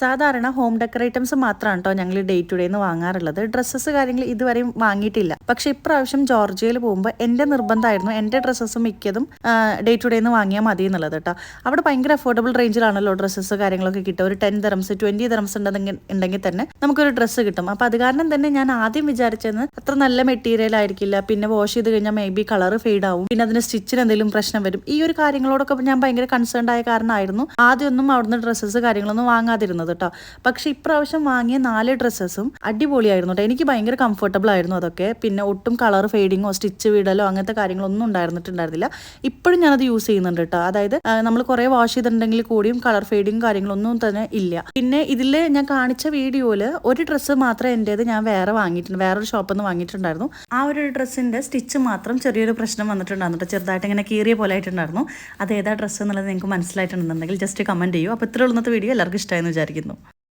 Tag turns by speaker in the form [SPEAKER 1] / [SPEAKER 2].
[SPEAKER 1] സാധാരണ home decker items മാത്രമാണ് കേട്ടോ ഞങ്ങൾ ഡേ ടു ഡേന്ന് വാങ്ങാറുള്ളത്. ഡ്രസ്സസ് കാര്യങ്ങൾ ഇതുവരെയും വാങ്ങിയിട്ടില്ല. പക്ഷെ ഇപ്രാവശ്യം ജോർജിയയിൽ പോകുമ്പോൾ എന്റെ നിർബന്ധമായിരുന്നു എന്റെ ഡ്രസ്സസ് മിക്കതും ഡേ ടു ഡേന്ന് വാങ്ങിയാൽ മതി എന്നുള്ളത് കേട്ടോ അവിടെ ഭയങ്കര അഫോർഡബിൾ റേഞ്ചിലാണല്ലോ ഡ്രസ്സസ് കാര്യങ്ങളൊക്കെ കിട്ടുക. ഒരു ടെൻ ദറംസ് ട്വന്റി ദറംസ് ഉണ്ടെങ്കിൽ ഉണ്ടെങ്കിൽ തന്നെ നമുക്കൊരു ഡ്രസ്സ് കിട്ടും. അപ്പോൾ അത് കാരണം തന്നെ ഞാൻ ആദ്യം വിചാരിച്ചത് അത്ര നല്ല മെറ്റീരിയൽ ആയിരിക്കില്ല. പിന്നെ വാഷ് ചെയ്ത് കഴിഞ്ഞാൽ മേ ബി കളർ ഫെയ്ഡ് ആവും. പിന്നെ അതിന് സ്റ്റിച്ചിന് എന്തെങ്കിലും പ്രശ്നം വരും. ഈ ഒരു കാര്യങ്ങളോടൊക്കെ ഞാൻ ഭയങ്കര കൺസേൺഡ് ആയ കാരണമായിരുന്നു. ആദ്യമൊന്നും അവിടുന്ന് ഡ്രസ്സസ് കാര്യങ്ങളൊന്നും വാങ്ങാതിരുന്നത്. കേട്ടോ പക്ഷെ ഇപ്രാവശ്യം വാങ്ങിയ നാല് ഡ്രസ്സസും അടിപൊളിയായിരുന്നു കേട്ടോ എനിക്ക് ഭയങ്കര കംഫർട്ടബിൾ ആയിരുന്നു അതൊക്കെ. പിന്നെ ഒട്ടും കളർ ഫെയ്ഡിങ്ങോ സ്റ്റിച്ച് വീടലോ അങ്ങനത്തെ കാര്യങ്ങളൊന്നും ഉണ്ടായിരുന്നിട്ടുണ്ടായിരുന്നില്ല. ഇപ്പോഴും ഞാനത് യൂസ് ചെയ്യുന്നുണ്ട് കേട്ടോ അതായത് നമ്മൾ കുറേ വാഷ് ചെയ്തിട്ടുണ്ടെങ്കിൽ കൂടിയും കളർ ഫെയ്ഡിങ് കാര്യങ്ങളൊന്നും തന്നെ ഇല്ല. പിന്നെ ഇതിൽ ഞാൻ കാണിച്ച വീഡിയോയിൽ ഒരു ഡ്രസ്സ് മാത്രമേ എന്റേത് ഞാൻ വേറെ വാങ്ങിയിട്ടുണ്ട്. വേറൊരു ഷോപ്പിൽ നിന്ന് വാങ്ങിയിട്ടുണ്ടായിരുന്നു. ആ ഒരു ഡ്രസ്സിന്റെ സ്റ്റിച്ച് മാത്രം ചെറിയൊരു പ്രശ്നം വന്നിട്ടുണ്ടായിരുന്നു ചെറുതായിട്ട് ഇങ്ങനെ കീറിയ പോലെ ആയിട്ടുണ്ടായിരുന്നു. അത് ഏതാ ഡ്രസ്സ് എന്നുള്ളത് നിങ്ങൾക്ക് മനസ്സിലായിട്ടുണ്ടെന്നുണ്ടെങ്കിൽ ജസ്റ്റ് കമന്റ് ചെയ്യൂ. അപ്പോൾ ഇത്രയുള്ള വീഡിയോ. എല്ലാവർക്കും ഇഷ്ടമായെന്ന് വിചാരിക്കുന്നു